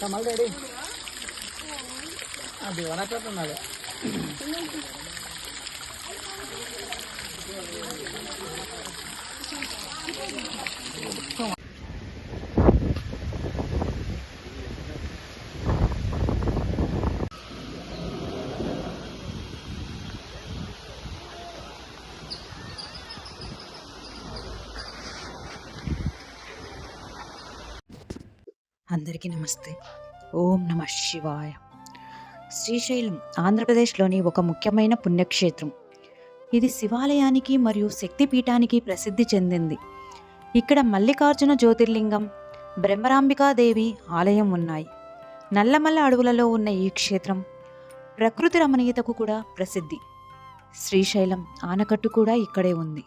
Kamal ready అది you. అందరికీ నమస్తే. ఓం నమ శివాయ. శ్రీశైలం ఆంధ్రప్రదేశ్లోని ఒక ముఖ్యమైన పుణ్యక్షేత్రం. ఇది శివాలయానికి మరియు శక్తిపీఠానికి ప్రసిద్ధి చెందింది. ఇక్కడ మల్లికార్జున జ్యోతిర్లింగం బ్రహ్మరాంబికాదేవి ఆలయం ఉన్నాయి. నల్లమల్ల అడవులలో ఉన్న ఈ క్షేత్రం ప్రకృతి రమణీయతకు కూడా ప్రసిద్ధి. శ్రీశైలం ఆనకట్టు కూడా ఇక్కడే ఉంది.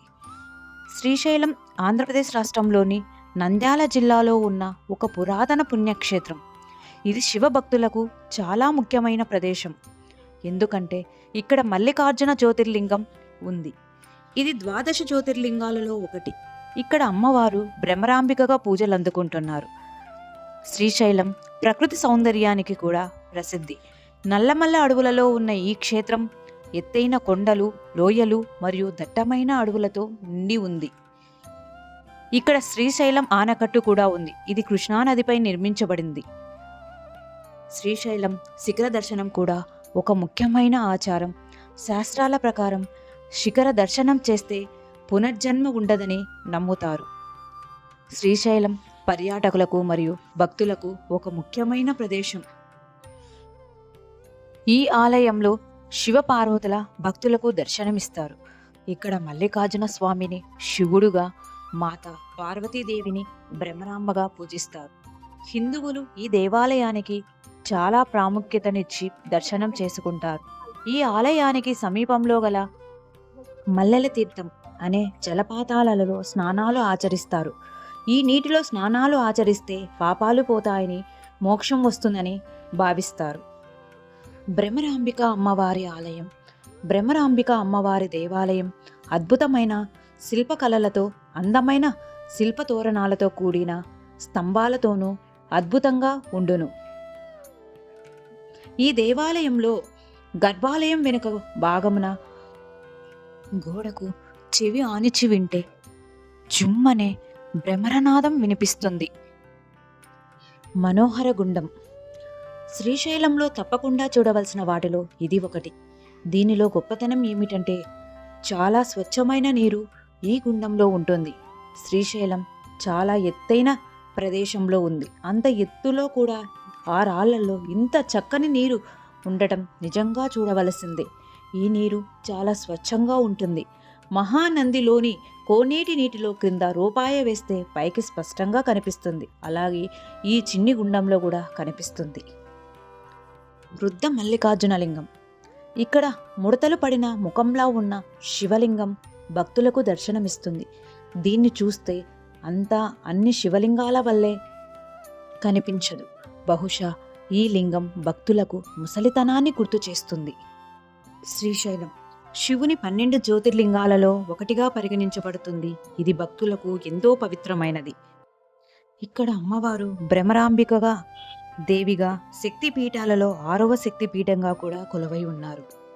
శ్రీశైలం ఆంధ్రప్రదేశ్ రాష్ట్రంలోని నంద్యాల జిల్లాలో ఉన్న ఒక పురాతన పుణ్యక్షేత్రం. ఇది శివభక్తులకు చాలా ముఖ్యమైన ప్రదేశం. ఎందుకంటే ఇక్కడ మల్లికార్జున జ్యోతిర్లింగం ఉంది. ఇది ద్వాదశ జ్యోతిర్లింగాలలో ఒకటి. ఇక్కడ అమ్మవారు భ్రమరాంబికగా పూజలు అందుకుంటున్నారు. శ్రీశైలం ప్రకృతి సౌందర్యానికి కూడా ప్రసిద్ధి. నల్లమల్ల అడవులలో ఉన్న ఈ క్షేత్రం ఎత్తైన కొండలు లోయలు మరియు దట్టమైన అడవులతో నిండి ఉంది. ఇక్కడ శ్రీశైలం ఆనకట్టు కూడా ఉంది. ఇది కృష్ణానదిపై నిర్మించబడింది. శ్రీశైలం శిఖర దర్శనం కూడా ఒక ముఖ్యమైన ఆచారం. శాస్త్రాల ప్రకారం శిఖర దర్శనం చేస్తే పునర్జన్మ ఉండదని నమ్ముతారు. శ్రీశైలం పర్యాటకులకు మరియు భక్తులకు ఒక ముఖ్యమైన ప్రదేశం. ఈ ఆలయంలో శివపార్వతుల భక్తులకు దర్శనమిస్తారు. ఇక్కడ మల్లికార్జున స్వామిని శివుడుగా మాత పార్వతీదేవిని బ్రహ్మరాంబగా పూజిస్తారు. హిందువులు ఈ దేవాలయానికి చాలా ప్రాముఖ్యతనిచ్చి దర్శనం చేసుకుంటారు. ఈ ఆలయానికి సమీపంలో గల మల్లెల తీర్థం అనే జలపాతాలలో స్నానాలు ఆచరిస్తారు. ఈ నీటిలో స్నానాలు ఆచరిస్తే పాపాలు పోతాయని మోక్షం వస్తుందని భావిస్తారు. బ్రహ్మరాంబిక అమ్మవారి ఆలయం. బ్రహ్మరాంబిక అమ్మవారి దేవాలయం అద్భుతమైన శిల్పకళలతో అందమైన శిల్పతోరణాలతో కూడిన స్తంభాలతోనూ అద్భుతంగా ఉండును. ఈ దేవాలయంలో గర్భాలయం వెనుక భాగమున గోడకు చెవి ఆనిచి వింటే జుమ్మనే భ్రమరనాదం వినిపిస్తుంది. మనోహర గుండం. శ్రీశైలంలో తప్పకుండా చూడవలసిన వాటిలో ఇది ఒకటి. దీనిలో గొప్పతనం ఏమిటంటే చాలా స్వచ్ఛమైన నీరు ఈ గుండంలో ఉంటుంది. శ్రీశైలం చాలా ఎత్తైన ప్రదేశంలో ఉంది. అంత ఎత్తులో కూడా ఆ రాళ్ళలో ఇంత చక్కని నీరు ఉండటం నిజంగా చూడవలసిందే. ఈ నీరు చాలా స్వచ్ఛంగా ఉంటుంది. మహానందిలోని కోనేటి నీటిలో క్రింద రూపాయ వేస్తే పైకి స్పష్టంగా కనిపిస్తుంది. అలాగే ఈ చిన్ని గుండంలో కూడా కనిపిస్తుంది. వృద్ధ మల్లికార్జున లింగం ఇక్కడ ముడతలు పడిన ముఖంలా ఉన్న శివలింగం భక్తులకు దర్శనమిస్తుంది. దీన్ని చూస్తే అంతా అన్ని శివలింగాల వల్లే కనిపించదు. బహుశా ఈ లింగం భక్తులకు ముసలితనాన్ని గుర్తు చేస్తుంది. శ్రీశైలం శివుని పన్నెండు జ్యోతిర్లింగాలలో ఒకటిగా పరిగణించబడుతుంది. ఇది భక్తులకు ఎంతో పవిత్రమైనది. ఇక్కడ అమ్మవారు భ్రమరాంబికగా దేవిగా శక్తి పీఠాలలో ఆరవ శక్తి పీఠంగా కూడా కొలువై ఉన్నారు.